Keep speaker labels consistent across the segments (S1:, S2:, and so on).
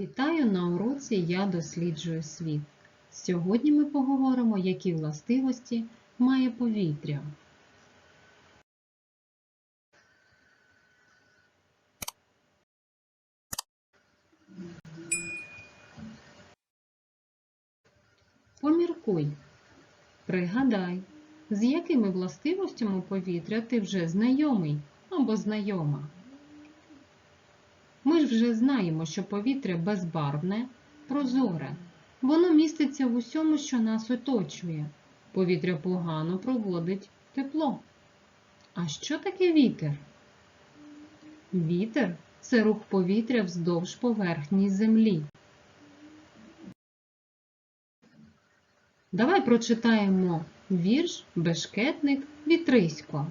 S1: Вітаю на уроці Я досліджую світ. Сьогодні ми поговоримо, які властивості має повітря. Поміркуй, пригадай, з якими властивостями повітря ти вже знайомий або знайома. Ми ж вже знаємо, що повітря безбарвне, прозоре. Воно міститься в усьому, що нас оточує. Повітря погано проводить тепло. А що таке вітер? Вітер це рух повітря вздовж поверхні землі. Давай прочитаємо вірш Бешкетник Вітрисько.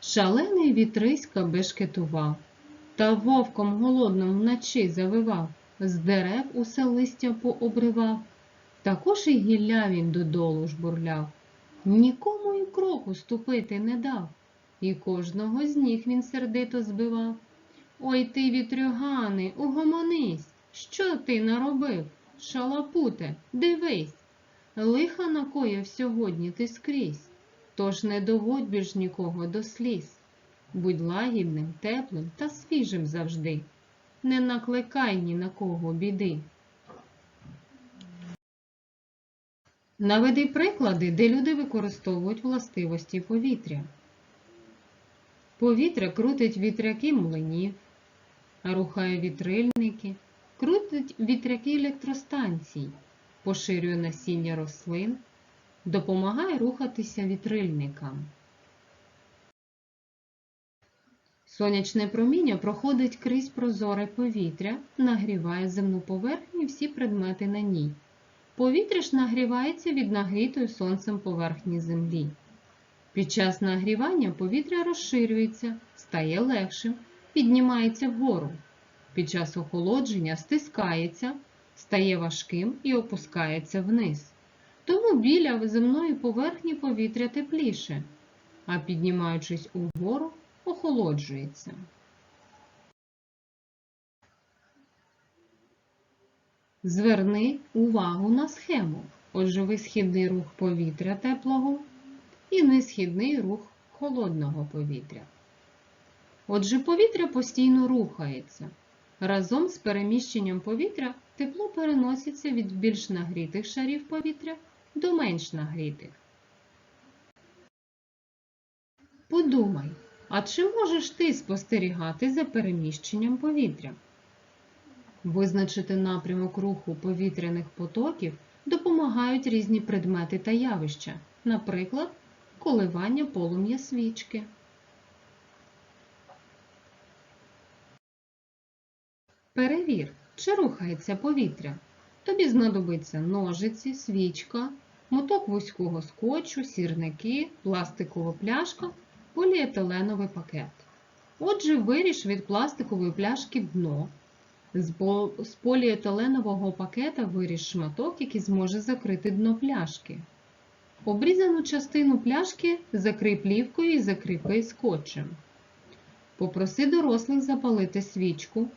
S1: Шалений вітрисько бешкетував, та вовком голодним вночі завивав, з дерев усе листя пообривав. Також і гілля він додолу жбурляв, нікому й кроку ступити не дав, і кожного з ніг він сердито збивав. Ой ти, вітрюгани, угомонись, що ти наробив? Шалапуте, дивись, лиха накоїв сьогодні ти скрізь, тож не доводь більш нікого до сліз. Будь лагідним, теплим та свіжим завжди. Не накликай ні на кого біди. Наведи приклади, де люди використовують властивості повітря. Повітря крутить вітряки млинів, рухає вітрильники, крутить вітряки електростанцій, поширює насіння рослин, допомагає рухатися вітрильникам. Сонячне проміння проходить крізь прозоре повітря, нагріває земну поверхню і всі предмети на ній. Повітря ж нагрівається від нагрітої сонцем поверхні землі. Під час нагрівання повітря розширюється, стає легшим, піднімається вгору. Під час охолодження стискається, стає важким і опускається вниз. Тому біля земної поверхні повітря тепліше, а піднімаючись угору, охолоджується. Зверни увагу на схему. Отже, висхідний рух повітря теплого і несхідний рух холодного повітря. Отже, повітря постійно рухається. Разом з переміщенням повітря тепло переноситься від більш нагрітих шарів повітря до менш нагрітих. Подумай, а чи можеш ти спостерігати за переміщенням повітря? Визначити напрямок руху повітряних потоків допомагають різні предмети та явища, наприклад, коливання полум'я свічки. Перевір, чи рухається повітря. Тобі знадобиться ножиці, свічка, моток вузького скотчу, сірники, пластикова пляшка, поліетиленовий пакет. Отже, виріж від пластикової пляшки дно. З поліетиленового пакета виріж шматок, який зможе закрити дно пляшки. Обрізану частину пляшки закрий плівкою і закріпи скотчем. Попроси дорослих запалити свічку.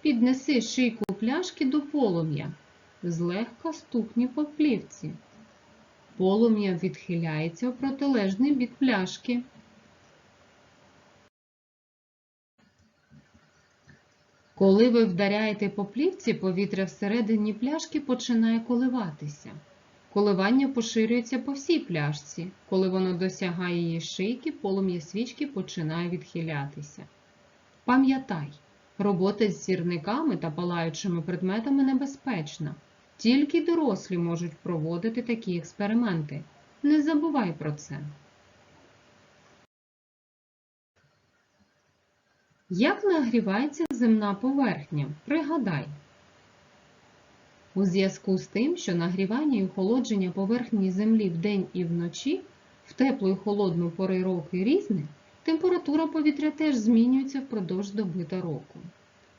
S1: Піднеси шийку пляшки до полум'я. Злегка стукні по плівці. Полум'я відхиляється в протилежний бік пляшки. Коли ви вдаряєте по плівці, повітря всередині пляшки починає коливатися. Коливання поширюється по всій пляшці. Коли воно досягає її шийки, полум'я свічки починає відхилятися. Пам'ятай, робота з сірниками та палаючими предметами небезпечна. Тільки дорослі можуть проводити такі експерименти. Не забувай про це. Як нагрівається земна поверхня? Пригадай. У зв'язку з тим, що нагрівання і охолодження поверхні землі вдень і вночі в теплу і холодну пори року різне, температура повітря теж змінюється впродовж доби та року.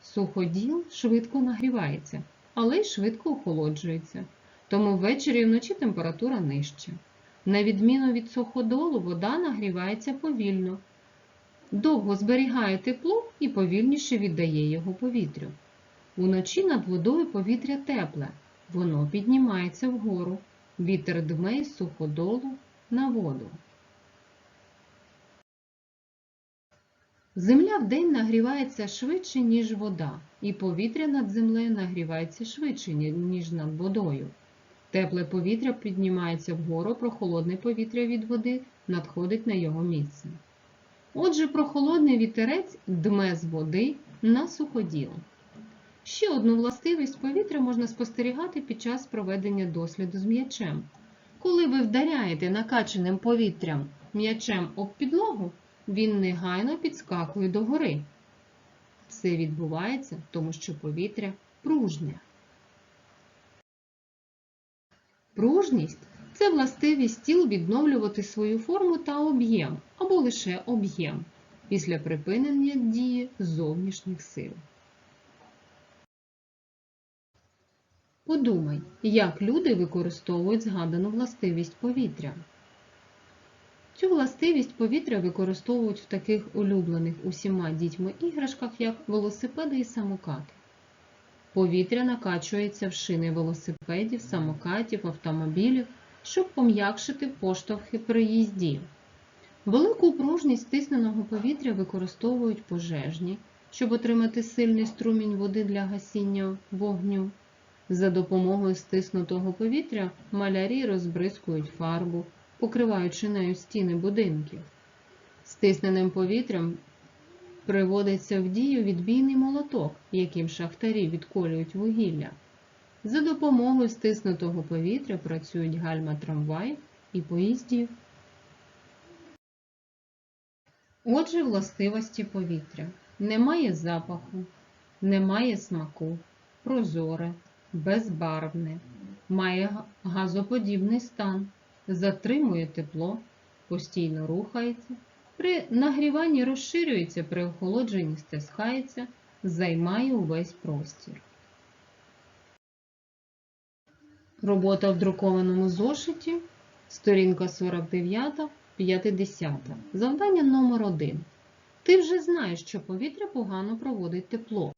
S1: Суходіл швидко нагрівається, але й швидко охолоджується, тому ввечері і вночі температура нижча. На відміну від суходолу, вода нагрівається повільно, довго зберігає тепло і повільніше віддає його повітрю. Уночі над водою повітря тепле, воно піднімається вгору. Вітер дме із суходолу на воду. Земля вдень нагрівається швидше, ніж вода, і повітря над землею нагрівається швидше, ніж над водою. Тепле повітря піднімається вгору, прохолодне повітря від води надходить на його місце. Отже, прохолодний вітерець дме з води на суходіл. Ще одну властивість повітря можна спостерігати під час проведення досліду з м'ячем. Коли ви вдаряєте накачаним повітрям м'ячем об підлогу, він негайно підскакує догори. Це відбувається, тому що повітря пружне. Пружність це властивість тіл відновлювати свою форму та об'єм або лише об'єм після припинення дії зовнішніх сил. Подумай, як люди використовують згадану властивість повітря. Цю властивість повітря використовують в таких улюблених усіма дітьми іграшках, як велосипеди і самокати. Повітря накачується в шини велосипедів, самокатів, автомобілів, щоб пом'якшити поштовхи при їзді. Велику пружність стисненого повітря використовують пожежні, щоб отримати сильний струмінь води для гасіння вогню. За допомогою стиснутого повітря малярі розбризкують фарбу, покриваючи нею стіни будинків. Стисненим повітрям приводиться в дію відбійний молоток, яким шахтарі відколюють вугілля. За допомогою стиснутого повітря працюють гальма трамваїв і поїздів. Отже, властивості повітря. Немає запаху, немає смаку, прозоре, безбарвне, має газоподібний стан, затримує тепло, постійно рухається, при нагріванні розширюється, при охолодженні стискається, займає увесь простір. Робота в друкованому зошиті, сторінка 49, 50. Завдання номер 1. Ти вже знаєш, що повітря погано проводить тепло.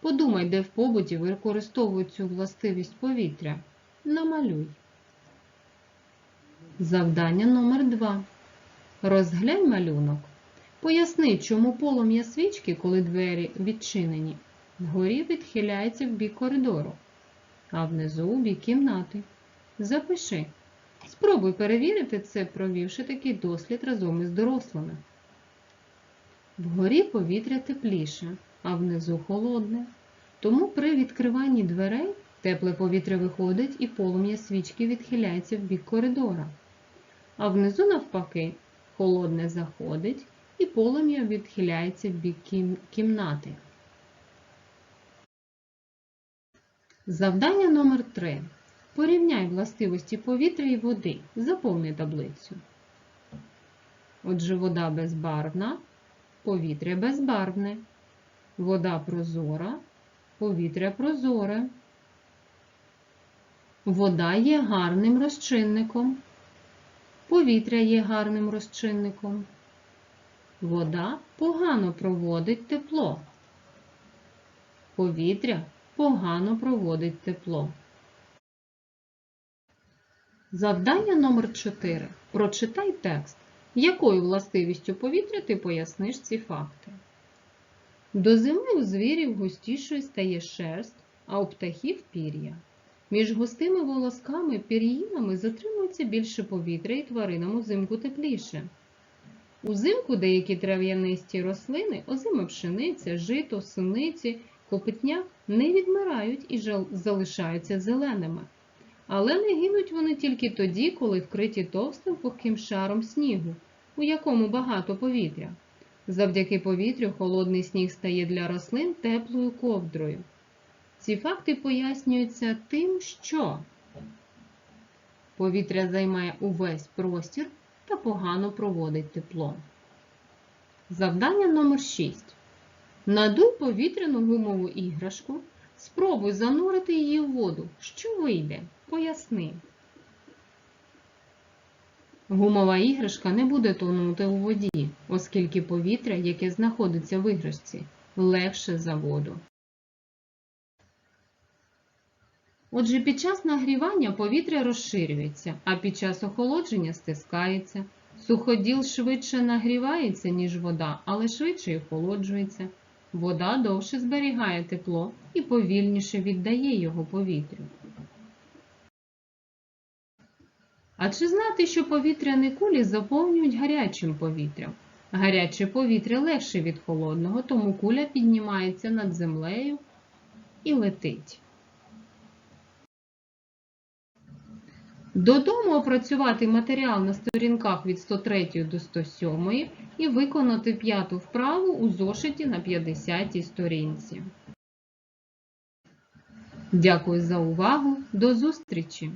S1: Подумай, де в побуті використовують цю властивість повітря. Намалюй. Завдання номер 2. Розглянь малюнок. Поясни, чому полум'я свічки, коли двері відчинені, вгорі відхиляється в бік коридору, а внизу бік кімнати. Запиши. Спробуй перевірити це, провівши такий дослід разом із дорослими. Вгорі повітря тепліше, а внизу холодне. Тому при відкриванні дверей тепле повітря виходить і полум'я свічки відхиляється в бік коридора. А внизу, навпаки, холодне заходить і полум'я відхиляється в бік кім- кімнати. Завдання номер 3. Порівняй властивості повітря і води. Заповни таблицю. Отже, вода безбарвна, повітря безбарвне, вода прозора, повітря прозоре. Вода є гарним розчинником. Повітря є гарним розчинником. Вода погано проводить тепло. Повітря погано проводить тепло. Завдання номер 4. Прочитай текст. Якою властивістю повітря ти поясниш ці факти? До зими у звірів густішою стає шерсть, а у птахів пір'я. Між густими волосками пір'їнами затримується більше повітря і тваринам узимку тепліше. Узимку деякі трав'янисті рослини, озима пшениця, жито, синиці, копитня не відмирають і залишаються зеленими. Але не гинуть вони тільки тоді, коли вкриті товстим пухким шаром снігу, у якому багато повітря. Завдяки повітрю холодний сніг стає для рослин теплою ковдрою. Ці факти пояснюються тим, що повітря займає увесь простір та погано проводить тепло. Завдання номер 6. Надуй повітряну гумову іграшку, спробуй занурити її в воду. Що вийде? Поясни. Гумова іграшка не буде тонути у воді, оскільки повітря, яке знаходиться в іграшці, легше за воду. Отже, під час нагрівання повітря розширюється, а під час охолодження стискається. Суходіл швидше нагрівається, ніж вода, але швидше охолоджується. Вода довше зберігає тепло і повільніше віддає його повітрю. А чи знати, що повітряні кулі заповнюють гарячим повітрям? Гаряче повітря легше від холодного, тому куля піднімається над землею і летить. Додому опрацювати матеріал на сторінках від 103 до 107 і виконати п'яту вправу у зошиті на 50 сторінці. Дякую за увагу. До зустрічі!